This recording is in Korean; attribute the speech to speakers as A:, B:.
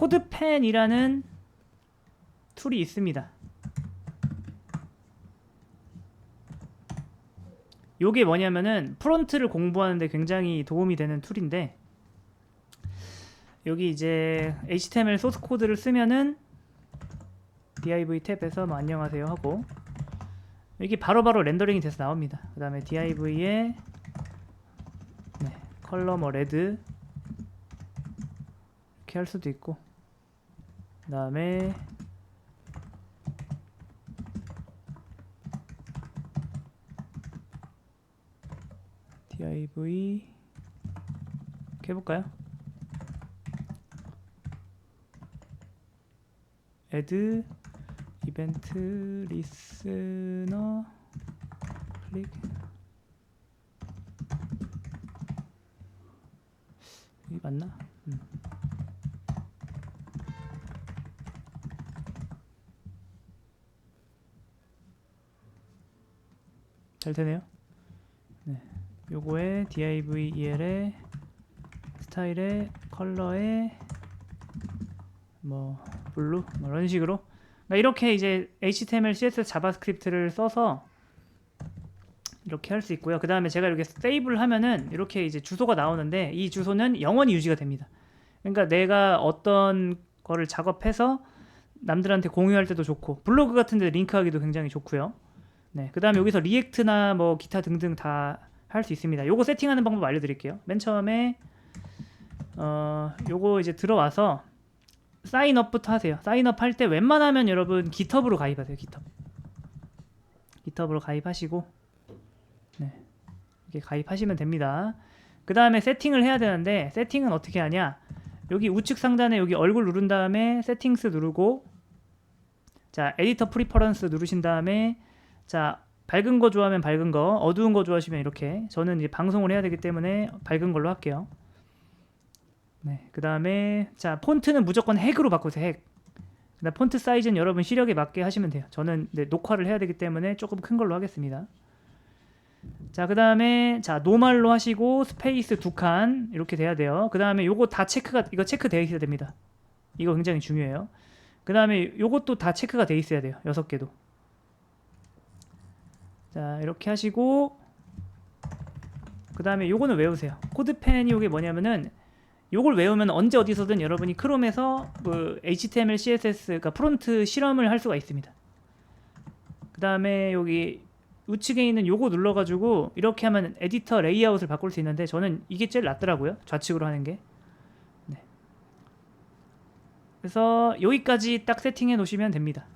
A: 코드펜이라는 툴이 있습니다. 요게 뭐냐면은 프론트를 공부하는데 굉장히 도움이 되는 툴인데 여기 이제 HTML 소스 코드를 쓰면은 div 탭에서 뭐 안녕하세요 하고 여기 바로바로 렌더링이 돼서 나옵니다. 그 다음에 div에 네, 컬러 뭐 레드 이렇게 할 수도 있고 그 다음에 div 이렇게 해볼까요? add 이벤트 리스너 클릭 이 맞나? 음. 잘 되네요. 네, 요거에 divel에 스타일에 컬러에 뭐 블루 뭐 이런 식으로 그러니까 이렇게 이제 HTML, CSS, 자바스크립트를 써서 이렇게 할 수 있고요. 그 다음에 제가 이렇게 세이브를 하면은 이렇게 이제 주소가 나오는데 이 주소는 영원히 유지가 됩니다. 그러니까 내가 어떤 거를 작업해서 남들한테 공유할 때도 좋고 블로그 같은 데 링크하기도 굉장히 좋고요. 네, 그 다음에 여기서 리액트나 뭐 기타 등등 다 할 수 있습니다. 요거 세팅하는 방법 알려드릴게요. 맨 처음에 어 요거 이제 들어와서 사인업부터 하세요. 사인업 할 때 웬만하면 여러분 깃허브로 가입하세요. 깃허브. 깃허브로 가입하시고 네. 이렇게 가입하시면 됩니다. 그 다음에 세팅을 해야 되는데 세팅은 어떻게 하냐? 여기 우측 상단에 여기 얼굴 누른 다음에 세팅스 누르고 자 에디터 프리퍼런스 누르신 다음에 자 밝은 거 좋아하면 밝은 거 어두운 거 좋아하시면 이렇게 저는 이제 방송을 해야 되기 때문에 밝은 걸로 할게요. 네, 그 다음에 자 폰트는 무조건 핵으로 바꾸세요. 핵. 그다음 폰트 사이즈는 여러분 시력에 맞게 하시면 돼요. 저는 네, 녹화를 해야 되기 때문에 조금 큰 걸로 하겠습니다. 자, 그 다음에 자 노말로 하시고 스페이스 두 칸 이렇게 돼야 돼요. 그 다음에 요거 다 체크가 이거 체크 되어 있어야 됩니다. 이거 굉장히 중요해요. 그 다음에 요것도 다 체크가 돼 있어야 돼요. 여섯 개도. 자 이렇게 하시고 그 다음에 요거는 외우세요. 코드펜이 요게 뭐냐면은 요걸 외우면 언제 어디서든 여러분이 크롬에서 그 HTML, CSS 그러니까 프론트 실험을 할 수가 있습니다. 그 다음에 여기 우측에 있는 요거 눌러가지고 이렇게 하면 에디터 레이아웃을 바꿀 수 있는데 저는 이게 제일 낫더라고요. 좌측으로 하는 게. 네. 그래서 여기까지 딱 세팅해 놓으시면 됩니다.